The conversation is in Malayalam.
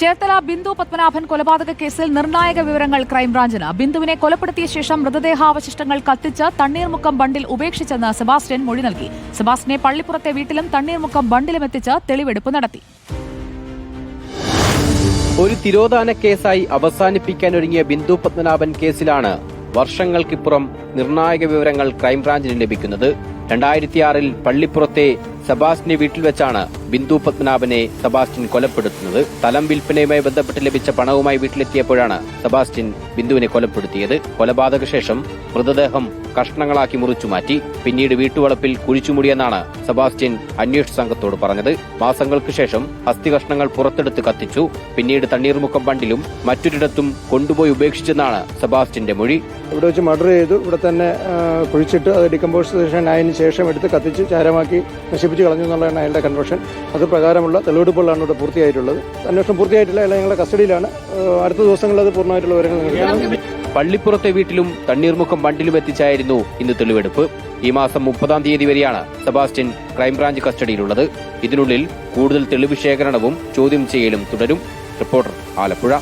ചേർത്തല ബിന്ദു പത്മനാഭൻ കൊലപാതക കേസിൽ നിർണായക വിവരങ്ങൾ ക്രൈംബ്രാഞ്ചിന്. ബിന്ദുവിനെ കൊലപ്പെടുത്തിയ ശേഷം മൃതദേഹാവശിഷ്ടങ്ങൾ കത്തിച്ച് തണ്ണീർമുക്കം ബണ്ടിൽ ഉപേക്ഷിച്ചെന്ന് സെബാസ്റ്റ്യൻ മൊഴി നൽകി. സെബാസ്റ്റ്യനെ പള്ളിപ്പുറത്തെ വീട്ടിലും തണ്ണീർമുക്കം ബണ്ടിലും എത്തിച്ച് തെളിവെടുപ്പ് നടത്തി. ഒരു തിരോധാന കേസായി അവസാനിപ്പിക്കാനൊരുങ്ങിയ ബിന്ദു പത്മനാഭൻ കേസിലാണ് വർഷങ്ങൾക്കിപ്പുറം നിർണായക വിവരങ്ങൾ ക്രൈംബ്രാഞ്ചിന് ലഭിക്കുന്നത്. രണ്ടായിരത്തിയാറിൽ പള്ളിപ്പുറത്തെ സെബാസ്റ്റിന്റെ വീട്ടിൽ വെച്ചാണ് ബിന്ദു പത്മനാഭനെ സബാസ്റ്റിൻ കൊലപ്പെടുത്തുന്നത്. സ്ഥലം വിൽപ്പനയുമായി ബന്ധപ്പെട്ട് ലഭിച്ച പണവുമായി വീട്ടിലെത്തിയപ്പോഴാണ് സബാസ്റ്റിൻ ബിന്ദുവിനെ കൊലപ്പെടുത്തിയത്. കൊലപാതക ശേഷം മൃതദേഹം കഷ്ണങ്ങളാക്കി മുറിച്ചു മാറ്റി. പിന്നീട് വീട്ടുവളപ്പിൽ കുഴിച്ചുമൂടിയെന്നാണ് സെബാസ്റ്റ്യൻ അന്വേഷണ സംഘത്തോട് പറഞ്ഞത്. മാസങ്ങൾക്ക് ശേഷം അസ്ഥി കഷ്ണങ്ങൾ പുറത്തെടുത്ത് കത്തിച്ചു. പിന്നീട് തണ്ണീർമുക്കം ബണ്ടിലും മറ്റൊരിടത്തും കൊണ്ടുപോയി ഉപേക്ഷിച്ചെന്നാണ് സെബാസ്റ്റ്യന്റെ മൊഴി. ഇവിടെ വെച്ച് മർഡർ ചെയ്തു. ഇവിടെ തന്നെ കുഴിച്ചിട്ട് അത് ഡിക്കമ്പോസിഷൻ ആയതിനു ശേഷം എടുത്ത് കത്തിച്ച് ചാരമാക്കി നശിപ്പിച്ച് കളഞ്ഞു എന്നുള്ളതാണ് അയാളുടെ കൺവെൻഷൻ. അത് പ്രകാരമുള്ള തെളിവെടുപ്പുകളാണ് ഇവിടെ പൂർത്തിയായിട്ടുള്ളത്. അന്വേഷണം പൂർത്തിയായിട്ടില്ല. അയാൾ ഞങ്ങളുടെ കസ്റ്റഡിയിലാണ്. അടുത്ത ദിവസങ്ങളിൽ അത് പൂർണമായിട്ടുള്ള വിവരങ്ങൾ നിങ്ങൾക്ക് പള്ളിപ്പുറത്തെ വീട്ടിലും തണ്ണീർമുക്കം ബണ്ടിലും എത്തിച്ചായിരുന്നു ഇന്ന് തെളിവെടുപ്പ്. ഈ മാസം മുപ്പതാം തീയതി വരെയാണ് സെബാസ്റ്റ്യൻ ക്രൈംബ്രാഞ്ച് കസ്റ്റഡിയിലുള്ളത്. ഇതിനുള്ളിൽ കൂടുതൽ തെളിവ് ശേഖരണവും ചോദ്യം ചെയ്യലും തുടരും. റിപ്പോർട്ടർ ആലപ്പുഴ.